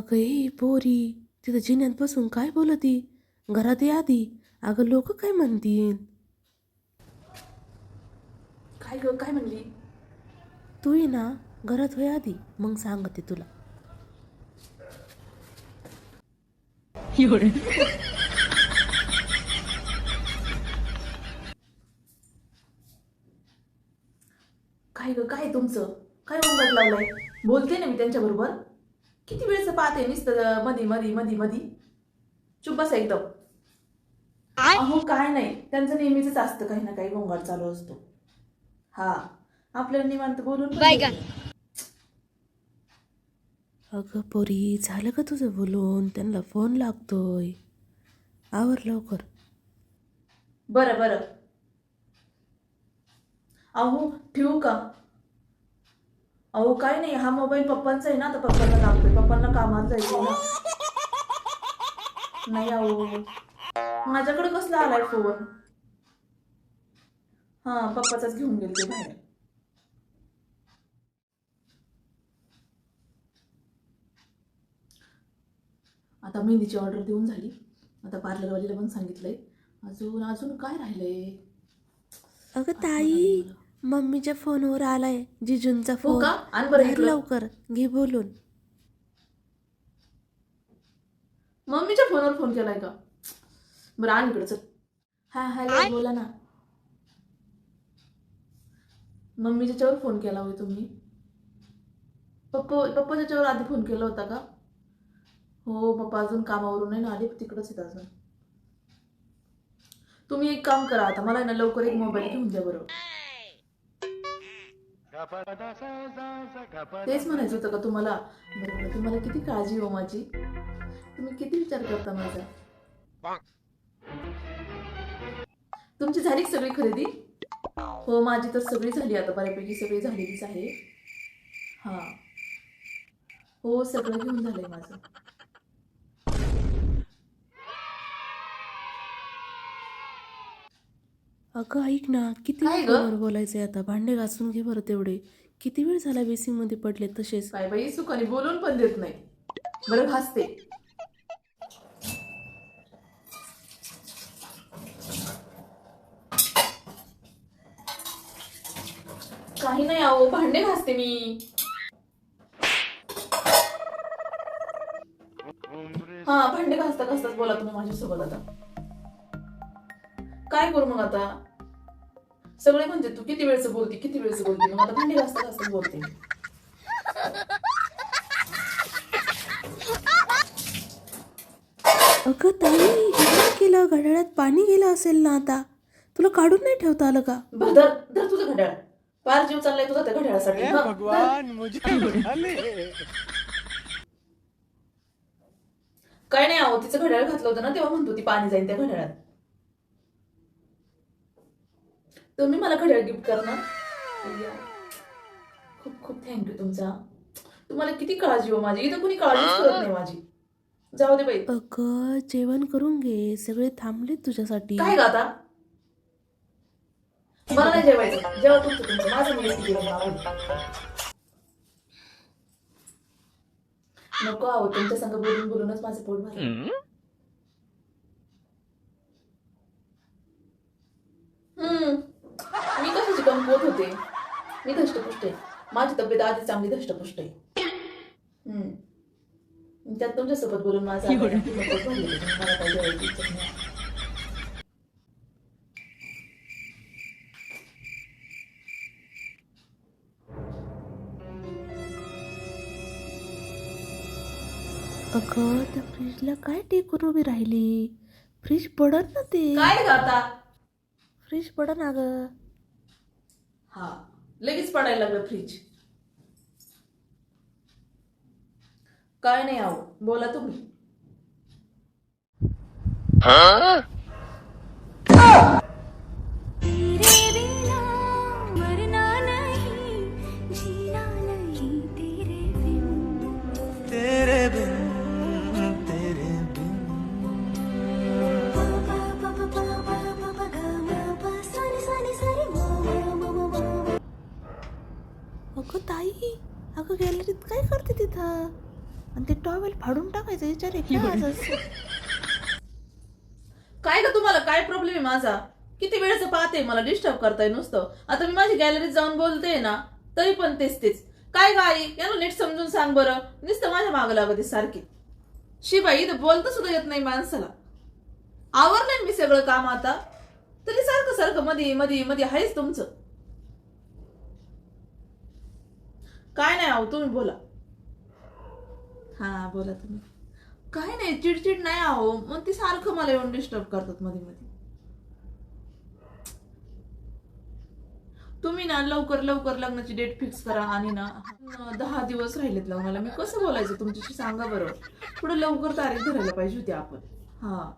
अगं ए पोरी तिथं जिन्यात बसून काय बोलती? घरात ये आधी. अगं लोक काय म्हणतील? काय ग काय म्हणली? तू ये ना घरात होय आधी. मग सांगते तुला. काय ग काय तुमचं? काय गोंगाट लावलाय? बोलते ना मी त्यांच्याबरोबर. किती वेळचं पाहते नुसतं मधी मधी मधी मधी. चुप बसा एकदम. अहो काय नाही. त्यांचं नेहमीच असतं काही ना काही गोंगाट चालू असतो. हा. आपल्याला निवांत बोलून. अगं पोरी झालं का तुझं बोलून? त्यांना फोन लागतोय. आवर लवकर. बरं बरं. अहो ठेवू का? अहो काय नाही हा मोबाईल पप्पांचा आहे ना तर पप्पांना लागतोय पप्पांना कामात जायचं ना. नाही अहो. माझ्याकडे कसला आलाय फोन हा पप्पाचाच घेऊन गेले बाहेर. आता मेहंदीची ऑर्डर देऊन झाली. आता पार्लरवालीला पण सांगितलंय. अजून अजून काय राहिलंय? अगं ताई. मम्मीच्या फोनवर आलाय जिजूंचा हो फोन. का? आण बरं धर इकडं. लवकर घे बोलून. मम्मीच्या फोनवर फोन केलाय का? बरं आण इकडं चल. हा हॅलो बोला ना. मम्मीच्या याच्यावर फोन केला होय तुम्ही? पप्पा पप्पाच्या याच्यावर आधी फोन केला होता का? हो पप्पा अजून कामावरून नाही ना आले तिकडच आहेत अजून. तुम्ही एक काम करा आता मला आहे ना लवकर एक मोबाईल घेऊन द्या बरोबर तेच म्हणायचं होतं का तुम्हाला? तुम्हाला किती काळजी हो माझी तुम्ही किती विचार करता माझा? तुमची झाली सगळी खरेदी? हो माझी तर सगळी झाली. आता बऱ्यापैकी सगळी झालेलीच आहे. हा. हो सगळं घेऊन झालंय माझं. अगं ऐक ना. किती काय वेळ गं? फोनवर बोलायचंय आता? भांडे घासून घे बरं तेवढे. किती वेळ झाला बेसिंगमध्ये पडले तसेच? काय बाई सुखाने बोलून पण देत नाही. बरं घासते. काही नाही अहो भांडे घासते मी. हा भांडे घासता घासताच बोला तुम्ही माझ्यासोबत आता. काय करू मग आता? सगळे म्हणजे तू किती वेळचं बोलते किती वेळचं बोलते? मग आता भांडे घासता घासताच बोलते. अगं ताई हे केलं घड्याळात पाणी गेलं असेल ना आता. तुला काढून नाही ठेवता आलं का? बरं, धर धर तुझं घड्याळ. पार जीव चाललाय तुझा त्या घड्याळासाठी. हं, धर. भगवान मुझे उठा ले काय नाही आहो तिचं घड्याळ घातलं होतं ना तेव्हा म्हणतो ती पाणी जाईल त्या घड्याळात. तुम्ही मला घड्याळ गिफ्ट करणार. खूप खूप थँक्यू तुमचा. तुम्हाला किती काळजी हो माझी? इथं कुणी काळजीच करत नाही माझी. जाऊ दे बाई. अगं जेवण करून घे. सगळे थांबले तुझ्यासाठी. काय ग आता? मला नाही जेवायचं. जेव्हा तुमचं तुमचं माझं मी एकटी जेवण आवडतं. नको आहो तुमच्या संग बोलून बोलूनच माझं पोट भरलं. हम्म. मी कशाची कमकुवत होते. मी धष्टपुष्ट आहे. माझी तब्येत आधी चांगली धष्टपुष्ट आहे. हम्म. त्यात तुमच्यासोबत बोलून माझं. मला काही जेवायची इच्छा नाही. अगं त्या फ्रीजला काय टेकून उभी राहिली? फ्रीज पडत ना ते. काय ग आता? फ्रीज पडन अगं. हा. लगेच पडायला लागलं फ्रीज काय नाही आहो बोला तुम्ही. अगं ताई अगं गॅलरीत काय करते तिथं? आणि ते टॉवेल फाडून टाकायचं विचार आहे का आजच? काय का तुम्हाला? काय प्रॉब्लेम आहे माझा? किती वेळचं पाहते मला डिस्टर्ब करताय नुसतं. आता मी माझी गॅलरीत जाऊन बोलते ना तरी पण तेच तेच. काय गाई याला नीट समजून सांग बरं. नुसतं माझ्या मागं लागते सारखी. शिबाई इथं बोलता सुद्धा येत नाही माणसाला. आवरलंय मी सगळं काम आता. तरी सारखं सारखं मध्ये मध्ये मध्ये आहेच तुमचं. काय नाही आहो तुम्ही बोला. हा बोला तुम्ही. काय नाही चिडचिड नाही आहो. मग ती सारखं मला येऊन डिस्टर्ब करतात मध्ये मध्ये तुम्ही ना लवकर लवकर लग्नाची डेट फिक्स करा आणि ना दहा दिवस राहिलेत लग्नाला. मी कसं बोलायचं तुमच्याशी सांगा बरं. थोडं लवकर तारीख धरायला पाहिजे होती आपण. हा.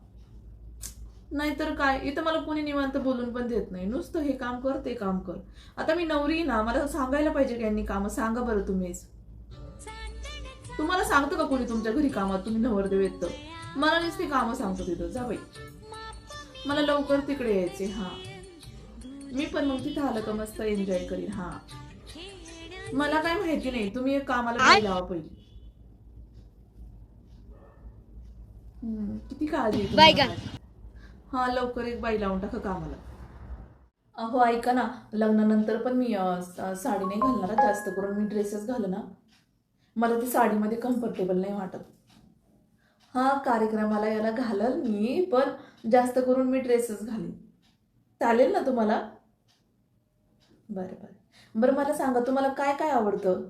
नाहीतर काय? इथं मला कोणी निवांत बोलून पण देत नाही. नुसतं हे काम कर ते काम कर. आता मी नवरी ना मला सांगायला पाहिजे की यांनी कामं. सांगा बरं तुम्हीच तुम्हाला सांगतो का कोणी तुमच्या घरी कामात? तुम्ही नवरदेव येत तर. मला नुसती कामं सांगतो तिथं. जा बाई. मला लवकर तिकडे यायचे. हा. मी पण मग तिथं आलं का मस्त एन्जॉय करीन. हा. मला काय माहिती नाही. तुम्ही एक कामाला लावा पहिली. किती काळजी. हां लवकर एक बाई लावून टाका कामाला. अहो ऐका ना लग्नानंतर पण मी साडी नाही घालणार जास्त करून मी ड्रेसच घाल ना मला ती साडीमध्ये कम्फर्टेबल नाही वाटत. हां कार्यक्रमाला याला घालल मी पण जास्त करून मी ड्रेसच घालीन. चालेल ना तुम्हाला? बरं बरं. बरं मला सांगा तुम्हाला काय काय आवडतं?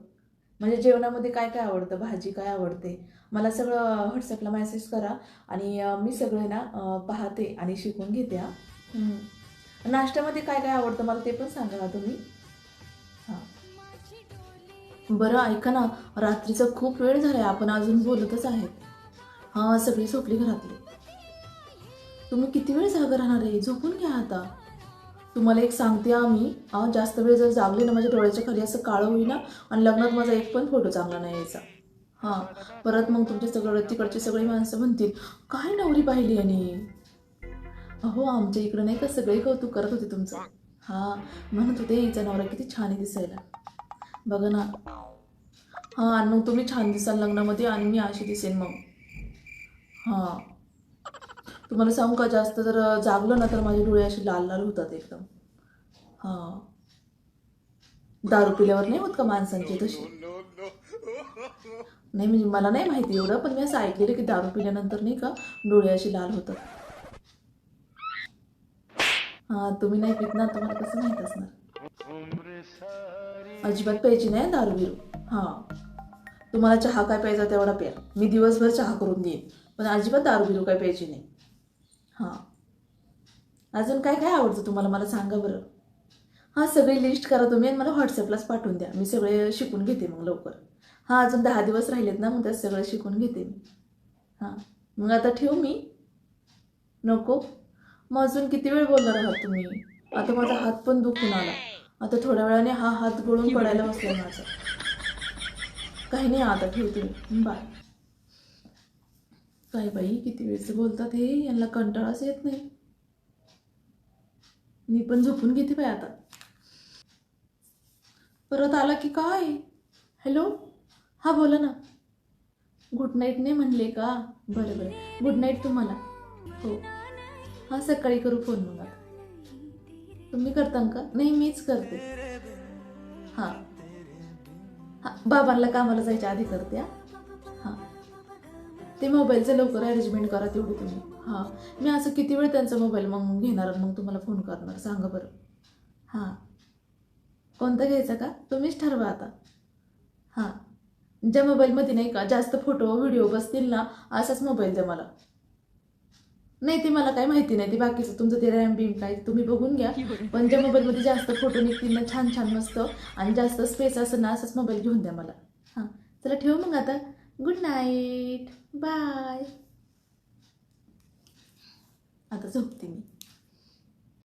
म्हणजे जेवणामध्ये काय काय आवडतं? भाजी काय आवडते? मला सगळं व्हॉट्सअपला मेसेज करा आणि मी सगळे ना पाहते आणि शिकून घेते हा. नाश्त्यामध्ये काय काय आवडतं मला ते पण सांगा ना तुम्ही. हां. बरं ऐका ना. रात्रीचा खूप वेळ झालाय. आपण अजून बोलतच आहेत. हां सगळी झोपली घरातली. तुम्ही किती वेळ जागा राहणार आहे? झोपून घ्या आता. तुम्हाला एक सांगते आम्ही. जास्त वेळ जर जागले ना माझ्या डोळ्याच्या खाली असं काळं होईना आणि लग्नात माझा एक पण फोटो चांगला नाही यायचा. हां परत मग तुमचे सगळं तिकडचे सगळे माणसं म्हणतील काय नवरी पाहिली आणि अहो आमच्या इकडं नाही का सगळे कौतुक करत होते तुमचं. हां म्हणत होते हिचा नवरा किती छान आहे दिसायला. बघा ना. हां आणि मग तुम्ही छान दिसाल लग्नामध्ये आणि मी अशी दिसेन मग. हां. तुम्हाला सांगू का? जास्त जर जागलं ना तर माझे डोळे असे लाल लाल होतात एकदम. हां. दारू पिल्यावर नाही होत का माणसांचे तसे? नाही म्हणजे मला नाही माहिती एवढं पण मी असं ऐकलेलं की दारू पिल्यानंतर नाही का डोळे असे लाल होतात. हां तुम्ही नाही पित ना तुम्हाला कसं माहीत असणार? अजिबात प्यायची नाही दारू बिरू. हां. तुम्हाला चहा काय प्यायचा तेवढा प्या. मी दिवसभर चहा करून देईन पण अजिबात दारू बिरू काय प्यायची नाही. हां. अजून काय काय आवडतं तुम्हाला? मला सांगा बरं. हां सगळी लिस्ट करा तुम्ही आणि मला व्हॉट्सअपलाच पाठवून द्या. मी सगळे शिकून घेते मग लवकर. हां अजून दहा दिवस राहिलेत ना मग त्यात सगळं शिकून घेते मी. हां. मग आता ठेवू मी? नको? मग अजून किती वेळ बोलणार आहात तुम्ही? आता माझा हात पण दुखून आला. आता थोड्या वेळाने हा हात गळून पडायला बसला माझा. काही नाही आता ठेवते मी. बाय. काय बाई किती वेळचं बोलतात हे? यांना कंटाळाच येत नाही. मी पण झोपून घेते बाई आता. परत आला की काय? हॅलो? हा बोला ना. गुड नाईट नाही म्हणले का? बरं बरं. गुड नाईट तुम्हाला. हो. हां सकाळी करू फोन मग आता. तुम्ही करता का? नाही मीच करते. हां. हां बाबांना कामाला जायच्या आधी करते हां. ते मोबाईलचं लवकर अरेंजमेंट करा तेवढी तुम्ही. हां. मी असं किती वेळ त्यांचा मोबाईल मग घेणार मग तुम्हाला फोन करणार. सांगा बरं. हां. कोणता घ्यायचा का? तुम्हीच ठरवा आता. हां. ज्या मोबाईलमध्ये नाही का जास्त फोटो व्हिडिओ बसतील ना असाच मोबाईल द्या मला. नाही ते मला काय माहिती नाही. ते बाकीचं तुमचं ते रॅम बीम काय तुम्ही बघून घ्या. पण ज्या मोबाईलमध्ये जास्त फोटो निघतील ना छान छान मस्त आणि जास्त स्पेस असं ना असाच मोबाईल घेऊन द्या मला. हां. चला ठेवू मग आता. Good night bye. आता झोपते मी.